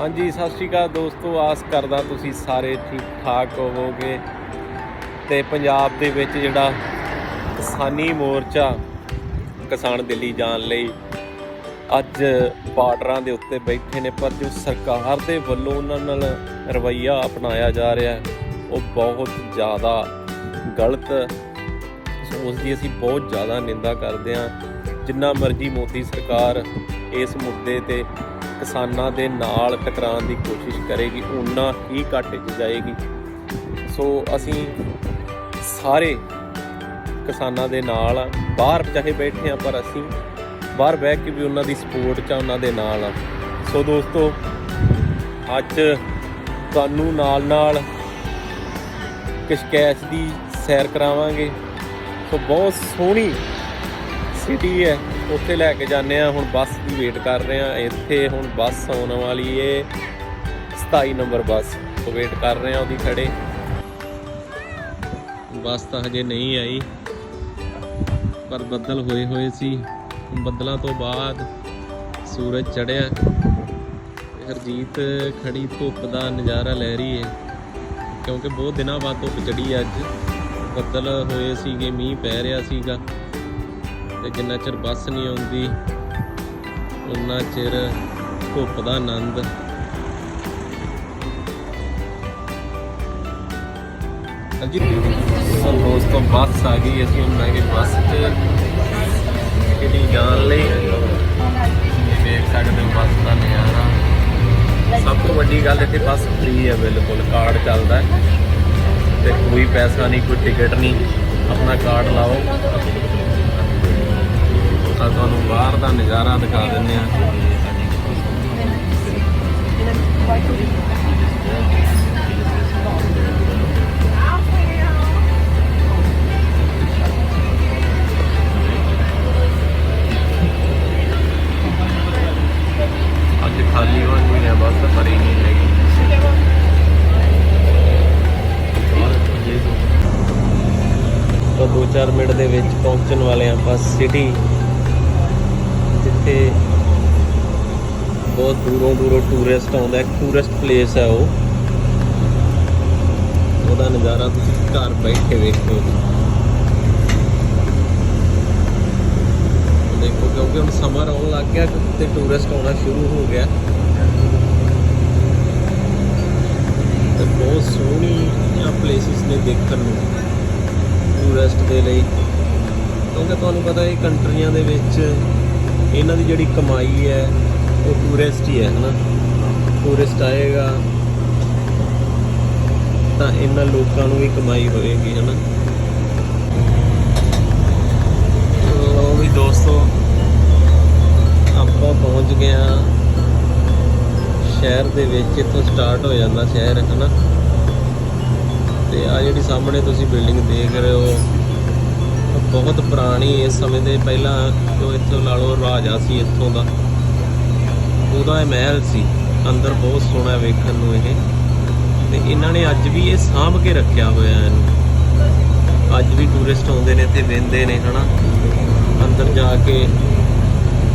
ਹਾਂਜੀ, ਸਤਿ ਸ਼੍ਰੀ ਅਕਾਲ ਦੋਸਤੋ, ਆਸ ਕਰਦਾ ਤੁਸੀਂ ਸਾਰੇ ਠੀਕ ਠਾਕ ਹੋਵੋਗੇ। ਤੇ ਪੰਜਾਬ ਦੇ ਵਿੱਚ ਜਿਹੜਾ ਕਿਸਾਨੀ ਮੋਰਚਾ ਕਿਸਾਨ ਦਿੱਲੀ ਜਾਣ ਲਈ ਅੱਜ ਬਾਰਡਰਾਂ ਦੇ ਉੱਤੇ ਬੈਠੇ ਨੇ, ਪਰ ਜੋ ਸਰਕਾਰ ਦੇ ਵੱਲੋਂ ਉਹਨਾਂ ਨਾਲ ਰਵੱਈਆ ਅਪਣਾਇਆ ਜਾ ਰਿਹਾ ਹੈ, ਉਹ ਬਹੁਤ ਜ਼ਿਆਦਾ ਗਲਤ ਉਸ ਦੀ ਅਸੀਂ ਬਹੁਤ ਜ਼ਿਆਦਾ ਨਿੰਦਾ ਕਰਦੇ ਹਾਂ। ਜਿੰਨਾ ਮਰਜ਼ੀ ਮੋਦੀ ਸਰਕਾਰ ਇਸ ਮੁੱਦੇ ਤੇ ਕਿਸਾਨਾਂ ਦੇ ਨਾਲ ਟਕਰਾਉਣ ਦੀ ਕੋਸ਼ਿਸ਼ ਕਰੇਗੀ ਉਨਾ ਹੀ ਘੱਟ ਜਾਏਗੀ। ਸੋ ਅਸੀਂ ਸਾਰੇ ਕਿਸਾਨਾਂ ਦੇ ਨਾਲ ਆ। ਬਾਹਰ ਚਾਹੇ ਬੈਠੇ ਆ ਪਰ ਅਸੀਂ ਬਾਹਰ ਬਹਿ ਕੇ ਵੀ ਉਹਨਾਂ ਦੀ ਸਪੋਰਟ ਚ ਆ, ਉਹਨਾਂ ਦੇ ਨਾਲ ਆ। ਸੋ ਦੋਸਤੋ ਅੱਜ ਤੁਹਾਨੂੰ ਨਾਲ ਨਾਲ ਕਿਸ਼ਕੈਸ਼ ਦੀ ਸੈਰ ਕਰਾਵਾਂਗੇ। ਸੋ ਬਹੁਤ ਸੋਹਣੀ ਸਿਟੀ ਹੈ। ਉੱਥੇ ਲੈ ਕੇ ਜਾਂਦੇ ਆ ਹੁਣ ਬੱਸ ਦੀ ਵੇਟ ਕਰ ਰਹੇ ਆ ਇੱਥੇ ਹੁਣ ਬੱਸ ਆਉਣ ਵਾਲੀ ਏ 27 ਨੰਬਰ ਬੱਸ। ਤੋਂ ਵੇਟ ਕਰ ਰਹੇ ਆ ਉਹਦੀ ਖੜੇ ਬੱਸ ਤਾਂ ਹਜੇ ਨਹੀਂ ਆਈ, ਪਰ ਬੱਦਲ ਹੋਏ ਹੋਏ ਸੀ। ਬੱਦਲਾਂ ਤੋਂ ਬਾਅਦ ਸੂਰਜ ਚੜ੍ਹਿਆ। ਹਰਜੀਤ ਖੜੀ ਧੁੱਪ ਦਾ ਨਜ਼ਾਰਾ ਲੈ ਰਹੀ ਹੈ ਕਿਉਂਕਿ ਬਹੁਤ ਦਿਨਾਂ ਬਾਅਦ ਧੁੱਪ ਚੜੀ ਅੱਜ। ਬੱਦਲ ਹੋਏ ਸੀਗੇ, ਮੀਂਹ ਪੈ ਰਿਹਾ ਸੀਗਾ। ਤੇ ਜਿੰਨਾ ਚਿਰ ਬੱਸ ਨਹੀਂ ਆਉਂਦੀ, ਉਨਾ ਚਿਰ ਧੁੱਪ ਦਾ ਆਨੰਦ। ਅਜੀ ਸੋ ਦੋਸਤੋ, ਬੱਸ ਆ ਗਈ, ਅਸੀਂ ਹੁਣ ਬਹਿ ਬੱਸ 'ਚ। ਕਿਹੜੀ ਜਾਣ ਲਈ। ਇਹ ਦੇਖ ਸਕਦੇ ਹੋ, ਬੱਸ ਦਾ ਨਜ਼ਾਰਾ। ਸਭ ਤੋਂ ਵੱਡੀ ਗੱਲ ਇੱਥੇ ਬੱਸ ਫ੍ਰੀ ਹੈ, ਬਿਲਕੁਲ। ਕਾਰਡ ਚੱਲਦਾ ਹੈ। ਤੇ ਕੋਈ ਪੈਸਾ ਨਹੀਂ, ਕੋਈ ਟਿਕਟ ਨਹੀਂ। ਆਪਣਾ ਕਾਰਡ ਲਾਓ। ਆ ਤੁਹਾਨੂੰ ਬਾਹਰ ਦਾ ਨਜ਼ਾਰਾ ਦਿਖਾ ਦਿੰਦੇ ਆ ਅੱਜ ਖਾਲੀ ਹੋਣੀ ਹੈ ਬਸ ਭਰੀ ਨਹੀਂ ਹੈਗੀ ਤਾਂ 2-4 ਮਿੰਟ ਦੇ ਵਿੱਚ ਪਹੁੰਚਣ ਵਾਲੇ ਆ ਆਪਾਂ ਸਿਟੀ ਜਿੱਥੇ ਬਹੁਤ ਦੂਰੋਂ ਦੂਰੋਂ ਟੂਰਿਸਟ ਆਉਂਦਾ ਟੂਰਿਸਟ ਪਲੇਸ ਹੈ ਉਹ। ਉਹਦਾ ਨਜ਼ਾਰਾ ਤੁਸੀਂ ਘਰ ਬੈਠੇ ਵੇਖੋ ਦੇਖੋ, ਕਿਉਂਕਿ ਹੁਣ ਸਮਰ ਆਉਣ ਲੱਗ ਗਿਆ ਤੇ ਟੂਰਿਸਟ ਆਉਣਾ ਸ਼ੁਰੂ ਹੋ ਗਿਆ। ਤੇ ਬਹੁਤ ਸੋਹਣੀਆਂ ਪਲੇਸਿਸ ਨੇ ਦੇਖਣ ਨੂੰ ਟੂਰਿਸਟ ਦੇ ਲਈ। ਕਿਉਂਕਿ ਤੁਹਾਨੂੰ ਪਤਾ ਇਹ ਕੰਟਰੀਆਂ ਦੇ ਵਿੱਚ ਇਹਨਾਂ ਦੀ ਜਿਹੜੀ ਕਮਾਈ ਹੈ, ਉਹ ਟੂਰਿਸਟ ਹੀ ਹੈ, ਹਨਾ? ਟੂਰਿਸਟ ਆਏਗਾ, ਤਾਂ ਇਹਨਾਂ ਲੋਕਾਂ ਨੂੰ ਵੀ ਕਮਾਈ ਹੋਏਗੀ, ਹਨਾ? ਲੋ ਵੀ ਦੋਸਤੋ, ਆਪਾਂ ਪਹੁੰਚ ਗਏ ਆ ਸ਼ਹਿਰ ਦੇ ਵਿੱਚ, ਇੱਥੋਂ ਸਟਾਰਟ ਹੋ ਜਾਂਦਾ ਸ਼ਹਿਰ, ਹਨਾ? ਤੇ ਆ ਜਿਹੜੀ ਸਾਹਮਣੇ ਤੁਸੀਂ ਬਿਲਡਿੰਗ ਦੇਖ ਰਹੇ ਹੋ ਬਹੁਤ ਪੁਰਾਣੀ ਇਸ ਸਮੇਂ ਦੇ ਪਹਿਲਾਂ ਜੋ ਇੱਥੋਂ ਲਾ ਲਓ ਰਾਜਾ ਸੀ, ਇੱਥੋਂ ਦਾ, ਉਹਦਾ ਇਹ ਮਹਿਲ ਸੀ। ਅੰਦਰ ਬਹੁਤ ਸੋਹਣਾ ਵੇਖਣ ਨੂੰ ਇਹ। ਤੇ ਇਹਨਾਂ ਨੇ ਅੱਜ ਵੀ ਇਹ ਸਾਂਭ ਕੇ ਰੱਖਿਆ ਹੋਇਆ ਇਹਨੂੰ। ਅੱਜ ਵੀ ਟੂਰਿਸਟ ਆਉਂਦੇ ਨੇ ਇੱਥੇ, ਵੇਂਦੇ ਨੇ, ਹਨਾ? ਅੰਦਰ ਜਾ ਕੇ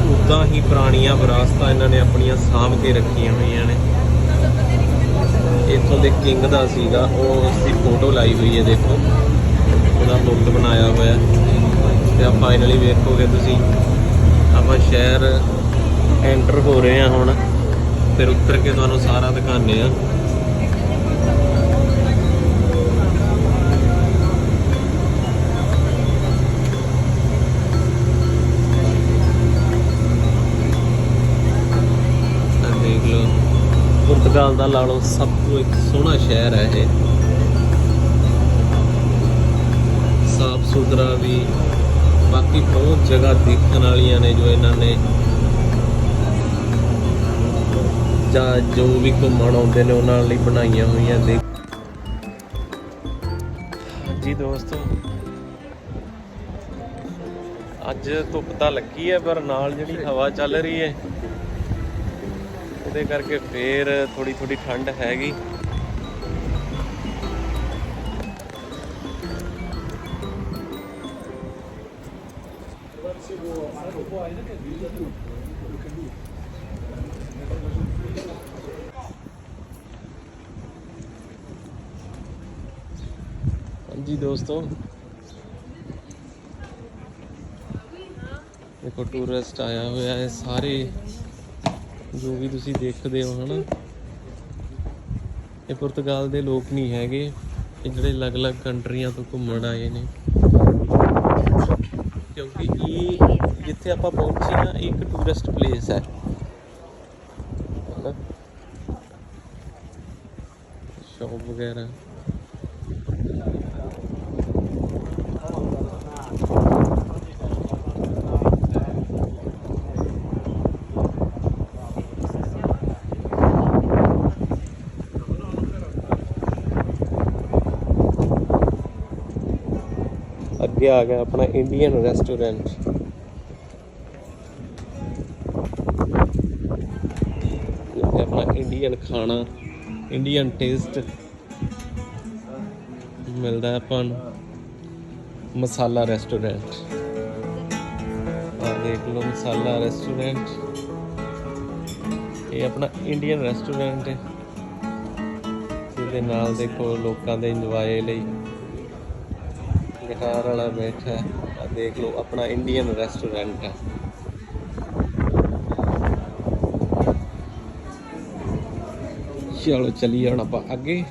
ਉਦਾਂ ਹੀ ਪੁਰਾਣੀਆਂ ਵਿਰਾਸਤਾਂ ਇਹਨਾਂ ਨੇ ਆਪਣੀਆਂ ਸਾਂਭ ਕੇ ਰੱਖੀਆਂ ਹੋਈਆਂ ਨੇ। ਇੱਥੋਂ ਦੇ ਕਿੰਗ ਦਾ ਸੀਗਾ, ਉਹ ਉਸ ਦੀ ਫੋਟੋ ਲਾਈ ਹੋਈ ਹੈ, ਦੇਖੋ। ਉਹਦਾ ਬੁੱਕ ਬਣਾਇਆ ਹੋਇਆ ਤੇ ਆ ਫਾਈਨਲੀ ਵੇਖੋਗੇ ਤੁਸੀਂ, ਆਪਾਂ ਸ਼ਹਿਰ ਐਂਟਰ ਹੋ ਰਹੇ ਹਾਂ ਹੁਣ। ਫਿਰ ਉੱਤਰ ਕੇ ਤੁਹਾਨੂੰ ਸਾਰਾ ਦਿਖਾਣੇ ਆ ਦੇਖ ਲਓ। ਪੁਰਤਗਾਲ ਦਾ ਲਾ ਲਓ, ਸਭ ਤੋਂ ਇੱਕ ਸੋਹਣਾ ਸ਼ਹਿਰ ਹੈ ਇਹ। ਸਾਫ਼ ਸੁਥਰਾ ਵੀ। ਬਾਕੀ ਬਹੁਤ ਜਗ੍ਹਾ ਦੇਖਣ ਵਾਲੀਆਂ ਨੇ ਜੋ ਇਹਨਾਂ ਨੇ। ਜਾਂ ਜੋ ਵੀ ਘੁੰਮਣ ਆਉਂਦੇ ਨੇ ਉਹਨਾਂ ਲਈ ਬਣਾਈਆਂ ਹੋਈਆਂ ਦੇਖ ਜੀ ਦੋਸਤੋ। ਅੱਜ ਧੁੱਪ ਤਾਂ ਲੱਗੀ ਹੈ, ਪਰ ਨਾਲ ਜਿਹੜੀ ਹਵਾ ਚੱਲ ਰਹੀ ਹੈ, ਉਹਦੇ ਕਰਕੇ ਫੇਰ ਥੋੜੀ ਥੋੜੀ ਠੰਡ ਹੈਗੀ। ਹਾਂਜੀ ਦੋਸਤੋ। ਦੇਖੋ ਟੂਰਿਸਟ ਆਇਆ ਹੋਇਆ ਹੈ, ਸਾਰੇ ਜੋ ਵੀ ਤੁਸੀਂ ਦੇਖਦੇ ਹੋ, ਹਨਾ। ਇਹ ਪੁਰਤਗਾਲ ਦੇ ਲੋਕ ਨਹੀਂ ਹੈਗੇ, ਇਹ ਜਿਹੜੇ ਅਲੱਗ-ਅਲੱਗ ਕੰਟਰੀਆਂ ਤੋਂ ਘੁੰਮਣ ਆਏ ਨੇ। ਕਿਉਂਕਿ ਇਹ ਜਿੱਥੇ ਆਪਾਂ ਪਹੁੰਚੇ ਆ ਇਹ ਇੱਕ ਟੂਰਿਸਟ ਪਲੇਸ ਹੈ। ਸ਼ੌਪ ਵਗੈਰਾ। ਅੱਗੇ ਆ ਗਿਆ ਆਪਣਾ ਇੰਡੀਅਨ ਰੈਸਟੋਰੈਂਟ ਇੱਥੇ ਆਪਣਾ ਇੰਡੀਅਨ ਖਾਣਾ ਇੰਡੀਅਨ ਟੇਸਟ ਮਿਲਦਾ ਆਪਾਂ ਨੂੰ। ਮਸਾਲਾ ਰੈਸਟੋਰੈਂਟ ਆ ਦੇਖ ਲਓ ਮਸਾਲਾ ਰੈਸਟੋਰੈਂਟ ਇਹ ਆਪਣਾ ਇੰਡੀਅਨ ਰੈਸਟੋਰੈਂਟ ਹੈ। ਜਿਹਦੇ ਨਾਲ ਦੇਖੋ ਲੋਕਾਂ ਦੇ ਇੰਜੋਏ ਲਈ। ਗਿਟਾਰ ਵਾਲਾ ਬੈਠਾ ਆ ਦੇਖ ਲਓ, ਆਪਣਾ ਇੰਡੀਅਨ ਰੈਸਟੋਰੈਂਟ ਹੈ। ਚਲੋ, ਚਲੀਏ ਹੁਣ ਆਪਾਂ ਅੱਗੇ।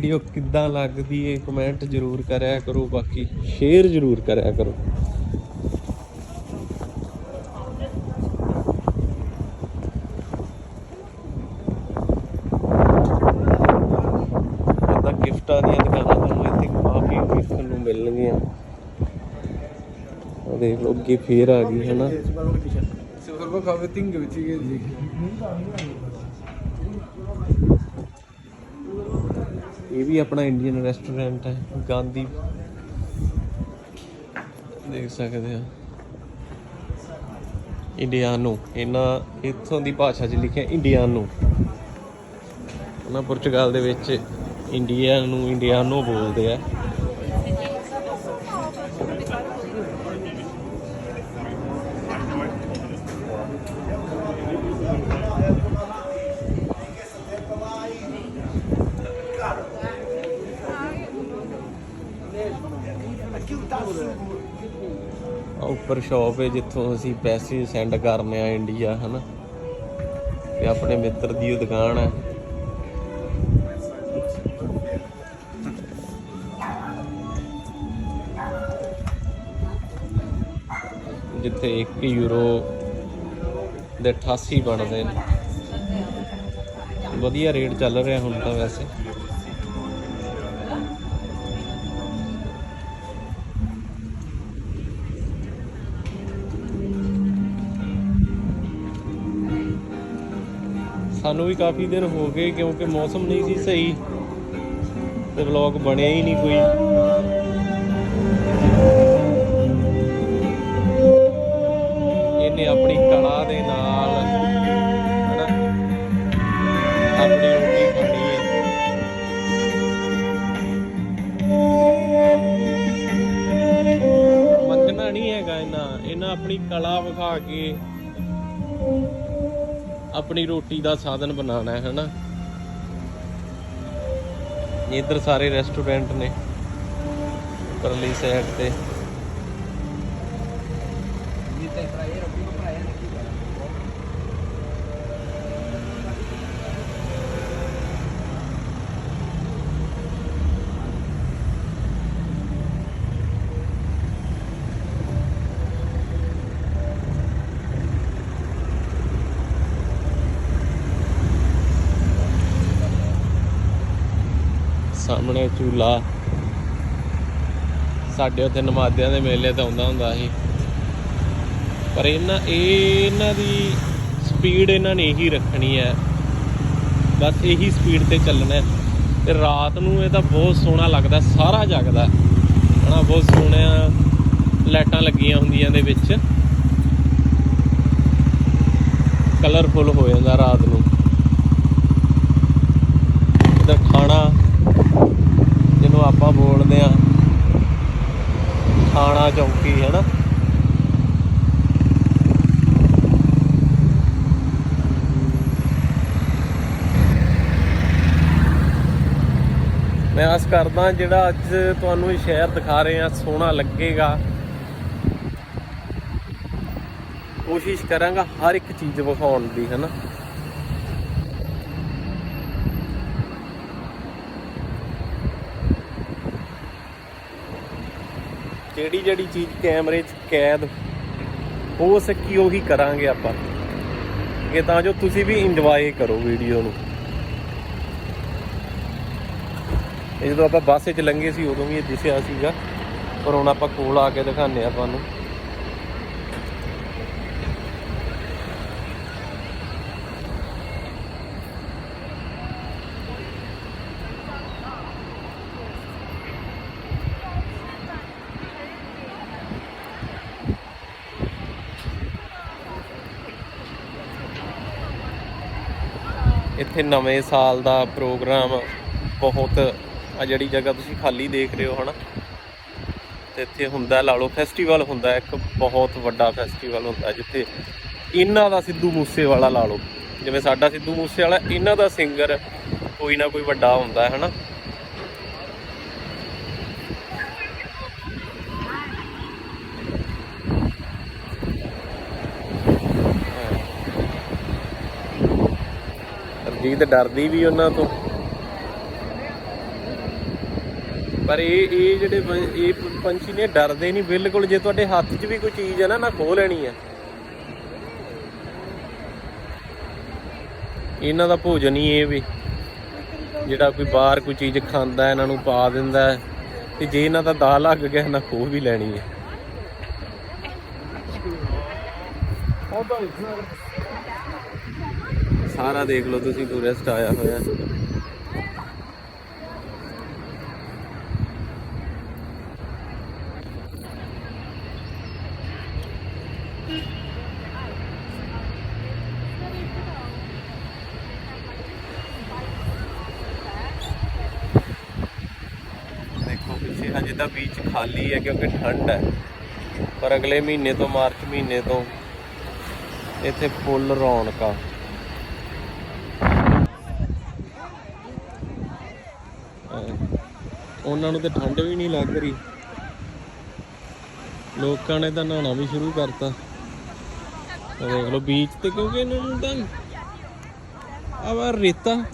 ਵੀਡੀਓ ਕਿੱਦਾਂ ਲੱਗਦੀ ਏ? ਕਮੈਂਟ ਜ਼ਰੂਰ ਕਰਿਆ ਕਰੋ, ਬਾਕੀ ਸ਼ੇਅਰ ਜ਼ਰੂਰ ਕਰਿਆ ਕਰੋ। ਇਹਦਾ ਗਿਫਟਾਂ ਦੀਆਂ ਦੁਕਾਨਾਂ ਤੁਹਾਨੂੰ ਇੱਥੇ ਕਾਫੀ ਵੇਖਣ ਨੂੰ ਮਿਲਣਗੀਆਂ। ਆ ਦੇਖ ਲਓ, ਅੱਗੇ ਫੇਰ ਆ ਗਈ ਹੈ ਨਾ Se vorba kahve tinga bitige dik. ਵੀ ਆਪਣਾ ਇੰਡੀਅਨ ਰੈਸਟੋਰੈਂਟ ਹੈ, ਗਾਂਧੀ। ਦੇਖ ਸਕਦੇ ਆ ਇੰਡੀਆਨੋ ਇਹਨਾਂ ਇੱਥੋਂ ਦੀ ਭਾਸ਼ਾ 'ਚ ਲਿਖਿਆ ਇੰਡੀਆਨੋ ਉਹਨਾਂ ਪੁਰਤਗਾਲ ਦੇ ਵਿੱਚ ਇੰਡੀਆ ਨੂੰ ਇੰਡੀਆਨੋ ਬੋਲਦੇ ਆ। ਆਹ ਸ਼ਾਪ ਹੈ ਜਿੱਥੋਂ ਅਸੀਂ ਪੈਸੇ ਸੈਂਡ ਕਰਨੇ ਆ ਇੰਡੀਆ ਹਨਾ? ਤੇ ਆਪਣੇ ਮਿੱਤਰ ਦੀ ਉਹ ਦੁਕਾਨ ਹੈ। ਜਿੱਥੇ 1 ਯੂਰੋ ਦੇ 88 ਬਣਦੇ ਨੇ। ਵਧੀਆ ਰੇਟ ਚੱਲ ਰਿਹਾ ਹੁਣ ਤਾਂ ਵੈਸੇ। ਸਾਨੂੰ ਵੀ ਕਾਫੀ ਦਿਨ ਹੋ ਗਏ ਕਿਉਂਕਿ ਮੌਸਮ ਨਹੀਂ ਸੀ ਸਹੀ ਤੇ ਵਲੌਗ ਬਣਿਆ ਹੀ ਨਹੀਂ ਕੋਈ। ਇਹਨੇ ਆਪਣੀ ਕਲਾ ਦੇ ਨਾਲ, ਹਨਾ, ਆਪਣੀ ਰੋਟੀ ਖਾਣੀ ਹੈ। ਮੰਗਣਾ ਨਹੀਂ ਹੈਗਾ ਇਹਨਾਂ ਇਹਨਾਂ ਆਪਣੀ ਕਲਾ ਵਿਖਾ ਕੇ। ਆਪਣੀ ਰੋਟੀ ਦਾ ਸਾਧਨ ਬਣਾਉਣਾ ਹੈ ਹਨਾ? ਇੱਧਰ ਸਾਰੇ ਰੈਸਟੋਰੈਂਟ ਨੇ। ਪਰਲੀ ਸਾਈਡ ਤੇ। ਸਾਹਮਣੇ ਝੂਲਾ। ਸਾਡੇ ਉੱਥੇ ਨਮਾਦਿਆਂ ਦੇ ਮੇਲੇ ਤੇ ਆਉਂਦਾ ਹੁੰਦਾ ਸੀ। ਪਰ ਇਹਨਾਂ ਇਹ ਇਹਨਾਂ ਦੀ ਸਪੀਡ ਇਹਨਾਂ ਨੇ ਇਹੀ ਰੱਖਣੀ ਹੈ। ਬਸ ਇਹੀ ਸਪੀਡ ਤੇ ਚੱਲਣਾ ਹੈ। ਤੇ ਰਾਤ ਨੂੰ ਇਹ ਤਾਂ ਬਹੁਤ ਸੋਹਣਾ ਲੱਗਦਾ, ਸਾਰਾ ਜਗਦਾ। ਹਨਾ, ਬਹੁਤ ਸੋਹਣਿਆ ਲਾਈਟਾਂ ਲੱਗੀਆਂ ਹੁੰਦੀਆਂ ਦੇ ਵਿੱਚ। ਕਲਰਫੁਲ ਹੋ ਜਾਂਦਾ ਰਾਤ ਨੂੰ। ਇਹਦਾ ਖਾਣਾ ਆਪਾਂ ਬੋਲਦੇ ਆ ਨਵਾਂ ਚੌਕੀ, ਹੈ ਨਾ? ਮੈਂ ਆਸ ਕਰਦਾ ਜਿਹੜਾ ਅੱਜ ਤੁਹਾਨੂੰ ਇਹ ਸ਼ਹਿਰ ਦਿਖਾ ਰਹੇ ਆ ਸੋਹਣਾ ਲੱਗੇਗਾ। ਕੋਸ਼ਿਸ਼ ਕਰਾਂਗਾ ਹਰ ਇੱਕ ਚੀਜ਼ ਵਿਖਾਉਣ ਦੀ, ਹੈ ਨਾ? ਜਿਹੜੀ ਜਿਹੜੀ ਚੀਜ਼ ਕੈਮਰੇ 'ਚ ਕੈਦ ਹੋ ਸਕੀ ਉਹੀ ਕਰਾਂਗੇ ਆਪਾਂ। ਕਿ ਤਾਂ ਜੋ ਤੁਸੀਂ ਵੀ ਇੰਜੋਏ ਕਰੋ ਵੀਡੀਓ ਨੂੰ। ਇਹ ਜਦੋਂ ਆਪਾਂ ਬੱਸ 'ਚ ਲੰਘੇ ਸੀ, ਉਦੋਂ ਵੀ ਇਹ ਦਿਸਿਆ ਸੀਗਾ, ਪਰ ਹੁਣ ਆਪਾਂ ਕੋਲ ਆ ਕੇ ਦਿਖਾਉਂਦੇ ਆ ਤੁਹਾਨੂੰ ਇੱਥੇ ਨਵੇਂ ਸਾਲ ਦਾ ਪ੍ਰੋਗਰਾਮ ਬਹੁਤ ਆ, ਜਿਹੜੀ ਜਗ੍ਹਾ ਤੁਸੀਂ ਖਾਲੀ ਦੇਖ ਰਹੇ ਹੋ, ਹਨਾ? ਤੇ ਇੱਥੇ ਹੁੰਦਾ, ਲਾ ਲਓ ਫੈਸਟੀਵਲ ਹੁੰਦਾ, ਇੱਕ ਬਹੁਤ ਵੱਡਾ ਫੈਸਟੀਵਲ ਹੁੰਦਾ, ਜਿੱਥੇ ਇਹਨਾਂ ਦਾ ਸਿੱਧੂ ਮੂਸੇ ਵਾਲਾ ਲਾ ਲਓ। ਜਿਵੇਂ ਸਾਡਾ ਸਿੱਧੂ ਮੂਸੇ ਵਾਲਾ ਇਹਨਾਂ ਦਾ ਸਿੰਗਰ ਕੋਈ ਨਾ ਕੋਈ ਵੱਡਾ ਹੁੰਦਾ ਹੈ ਹਨਾ? ਅਰਜੀਤ ਡਰਦੀ ਵੀ ਉਹਨਾਂ ਤੋਂ। ਪਰ ਇਹ ਇਹ ਜਿਹੜੇ ਇਹ ਪੰਛੀ ਨੇ ਡਰਦੇ ਨਹੀਂ ਬਿਲਕੁਲ। ਜੇ ਤੁਹਾਡੇ ਹੱਥ 'ਚ ਵੀ ਕੋਈ ਚੀਜ਼ ਹੈ ਨਾ ਨਾ ਖੋਹ ਲੈਣੀ ਹੈ ਇਹਨਾਂ ਦਾ ਭੋਜਨ ਹੀ ਇਹ ਵੀ। ਜਿਹੜਾ ਕੋਈ ਬਾਹਰ ਕੋਈ ਚੀਜ਼ ਖਾਂਦਾ, ਇਹਨਾਂ ਨੂੰ ਪਾ ਦਿੰਦਾ। ਤੇ ਜੇ ਇਹਨਾਂ ਦਾ ਦਾ ਲੱਗ ਗਿਆ ਨਾ ਖੋਹ ਵੀ ਲੈਣੀ ਹੈ ਸਾਰਾ ਦੇਖ ਲਓ ਤੁਸੀਂ ਟੂਰਿਸਟ ਆਇਆ ਹੋਇਆ। ਦੇਖੋ ਪਿੱਛੇ ਹਜੇ ਤਾਂ ਬੀਚ ਖਾਲੀ ਹੈ ਕਿਉਂਕਿ ਠੰਡ ਹੈ। ਪਰ ਅਗਲੇ ਮਹੀਨੇ ਤੋਂ, ਮਾਰਚ ਮਹੀਨੇ ਤੋਂ ਇੱਥੇ ਫੁੱਲ ਰੌਣਕਾਂ ਉਹਨਾਂ ਨੂੰ ਤੇ ਠੰਡ ਵੀ ਨਹੀਂ ਲੱਗ ਰਹੀ। ਲੋਕਾਂ ਨੇ ਤਾਂ ਨਹਾਉਣਾ ਵੀ ਸ਼ੁਰੂ ਕਰਤਾ। ਦੇਖ ਲਓ ਬੀਚ ਤੇ ਕਿਉਂਕਿ ਇਹਨਾਂ ਨੂੰ? ਤਾਂ ਆਵਾ ਰੇਤਾ।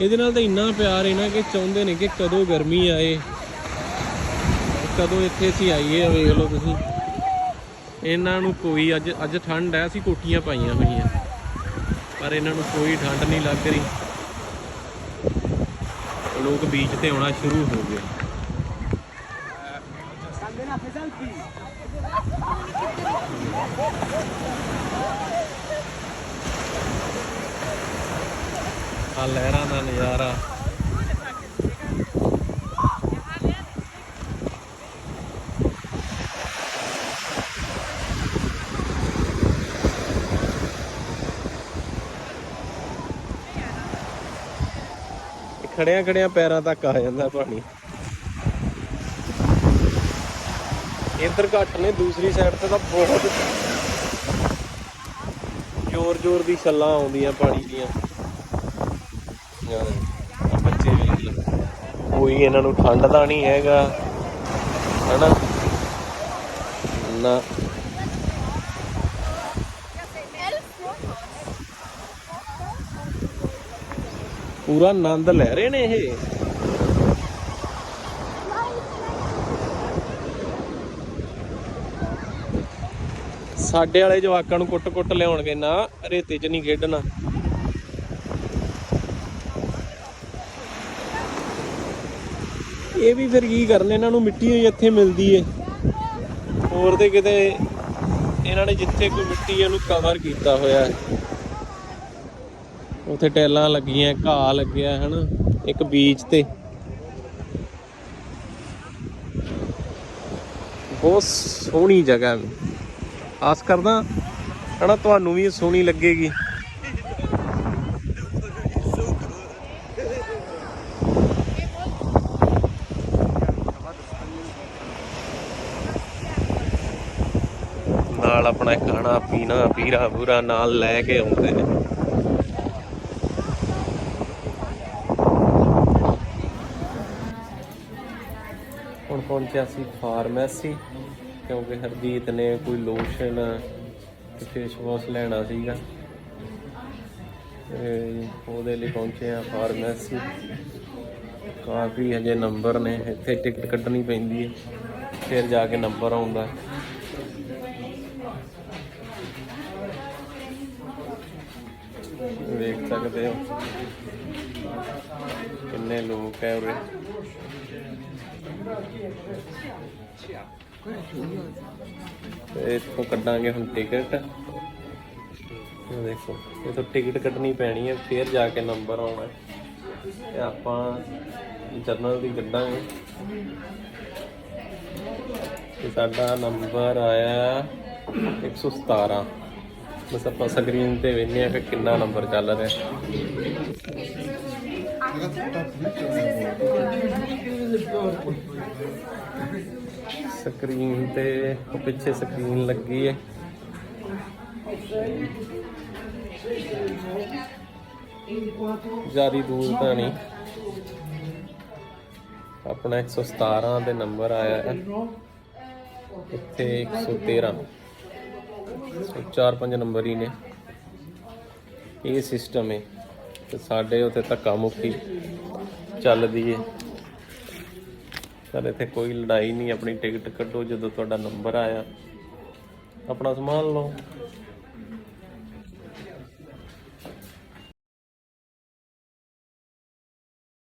ਇਹਦੇ ਨਾਲ ਤਾਂ ਇੰਨਾ ਪਿਆਰ ਇਹਨਾਂ ਕਿ ਚਾਹੁੰਦੇ ਨੇ ਕਿ ਕਦੋਂ ਗਰਮੀ ਆਏ। ਕਦੋਂ ਇੱਥੇ ਅਸੀਂ ਆਈਏ ਵੇਖ ਲਓ ਤੁਸੀਂ। ਇਹਨਾਂ ਨੂੰ ਕੋਈ ਅੱਜ ਅੱਜ ਠੰਡ ਹੈ, ਅਸੀਂ ਕੋਟੀਆਂ ਪਾਈਆਂ ਹੋਈਆਂ। ਪਰ ਇਹਨਾਂ ਨੂੰ ਕੋਈ ਠੰਡ ਨਹੀਂ ਲੱਗ ਰਹੀ। ਲੋਕ ਬੀਚ ਤੇ ਆਉਣਾ ਸ਼ੁਰੂ ਹੋ ਗਏ। ਆ ਲਹਿਰਾਂ ਦਾ ਨਜ਼ਾਰਾ। ਖੜਿਆਂ ਖੜਿਆਂ ਪੈਰਾਂ ਤੱਕ ਆ ਜਾਂਦਾ ਪਾਣੀ। ਇੱਧਰ ਘੱਟ ਨੇ, ਦੂਸਰੀ ਸਾਈਡ ਤੇ ਤਾਂ ਬਹੁਤ ਜ਼ੋਰ ਜ਼ੋਰ ਦੀ ਛੱਲਾਂ ਆਉਂਦੀਆਂ ਪਾਣੀ ਦੀਆਂ। ਬੱਚੇ ਵੇਖ ਕੋਈ ਇਹਨਾਂ ਨੂੰ ਠੰਡ ਦਾ ਨਹੀਂ ਹੈਗਾ। ਹਨਾ? ਨਾ। ਪੂਰਾ ਆਨੰਦ ਲੈ ਰਹੇ ਨੇ ਇਹ। ਸਾਡੇ ਵਾਲੇ ਜਵਾਕਾਂ ਨੂੰ ਕੁੱਟ-ਕੁੱਟ ਲਿਆਉਣਗੇ ਨਾ, ਰੇਤੇ 'ਚ ਨਹੀਂ ਖੇਡਣਾ। ਇਹ ਵੀ ਫਿਰ ਕੀ ਕਰਨੇ, ਇਹਨਾਂ ਨੂੰ ਮਿੱਟੀ ਹੋਈ ਇੱਥੇ ਮਿਲਦੀ ਏ। ਹੋਰ ਤੇ ਕਿਤੇ ਇਹਨਾਂ ਨੇ ਜਿੱਥੇ ਕੋਈ ਮਿੱਟੀ ਹੈ ਉਹਨੂੰ ਕਵਰ ਕੀਤਾ ਹੋਇਆ। ਹੈ ਉੱਥੇ ਟੈਲਾਂ ਲੱਗੀਆਂ, ਘਾਹ ਲੱਗਿਆ, ਹਨ, ਇੱਕ ਬੀਚ ਤੇ। ਬਹੁਤ ਸੋਹਣੀ ਜਗ੍ਹਾ ਹੈ ਆਸ ਕਰਦਾ, ਹਨਾ, ਤੁਹਾਨੂੰ ਵੀ ਸੋਹਣੀ ਲੱਗੇਗੀ। ਨਾਲ ਆਪਣਾ ਖਾਣਾ ਪੀਣਾ ਪੀਰਾ ਪੂਰਾ ਨਾਲ ਲੈ ਕੇ ਆਉਂਦੇ ਨੇ। ਹੁਣ ਸੀ ਫਾਰਮੈਸੀ ਕਿਉਂਕਿ ਹਰਜੀਤ ਨੇ ਕੋਈ ਲੋਸ਼ਨ ਤੇ ਫੇਸ ਵਾਸ਼ ਲੈਣਾ ਸੀਗਾ। ਉਹਦੇ ਲਈ ਪਹੁੰਚੇ ਆ ਫਾਰਮੈਸੀ ਕਾਫੀ ਹਜੇ ਨੰਬਰ ਨੇ, ਇੱਥੇ ਟਿਕਟ ਕੱਢਣੀ ਪੈਂਦੀ ਹੈ, ਫਿਰ ਜਾ ਕੇ ਨੰਬਰ ਆਉਂਦਾ। ਵੇਖ ਸਕਦੇ ਹੋ ਕਿੰਨੇ ਲੋਕ ਹੈ ਉਰੇ। ਤੇ ਇੱਥੋਂ ਕੱਢਾਂਗੇ ਹੁਣ ਟਿਕਟ। ਇਹ ਦੇਖੋ ਇਹ ਤੋਂ ਟਿਕਟ ਕੱਢਣੀ ਪੈਣੀ ਹੈ ਫਿਰ ਜਾ ਕੇ ਨੰਬਰ ਆਉਣਾ। ਹੈ। ਤੇ ਆਪਾਂ ਜਰਨਲ ਦੀ ਕੱਢਾਂਗੇ। ਤੇ ਸਾਡਾ ਨੰਬਰ ਆਇਆ 117 ਬਸ ਆਪਾਂ ਸਕਰੀਨ ਤੇ ਵੇਖਦੇ ਆ ਕਿ ਕਿੰਨਾ ਨੰਬਰ ਚੱਲ ਰਿਹਾ। ਸਕਰੀਨ ਤੇ ਪਿੱਛੇ ਸਕਰੀਨ ਲੱਗੀ ਹੈ। ਜਾਰੀ ਦੂਰ ਤਾਂ ਨਹੀਂ। ਆਪਣਾ 117 ਦੇ ਨੰਬਰ ਆਇਆ ਹੈ। ਇੱਥੇ 113 ਸੋ ਚਾਰ ਪੰਜ ਨੰਬਰ ਹੀ ਨੇ। ਇਹ ਸਿਸਟਮ ਹੈ। ਤੇ ਸਾਡੇ ਉੱਥੇ ਧੱਕਾ ਮੁੱਕੀ ਚੱਲਦੀ ਹੈ ਚੱਲ ਇੱਥੇ ਕੋਈ ਲੜਾਈ ਨਹੀਂ, ਆਪਣੀ ਟਿਕਟ ਕੱਢੋ ਜਦੋਂ ਤੁਹਾਡਾ ਨੰਬਰ ਆਇਆ। ਆਪਣਾ ਸਮਾਨ ਲਓ।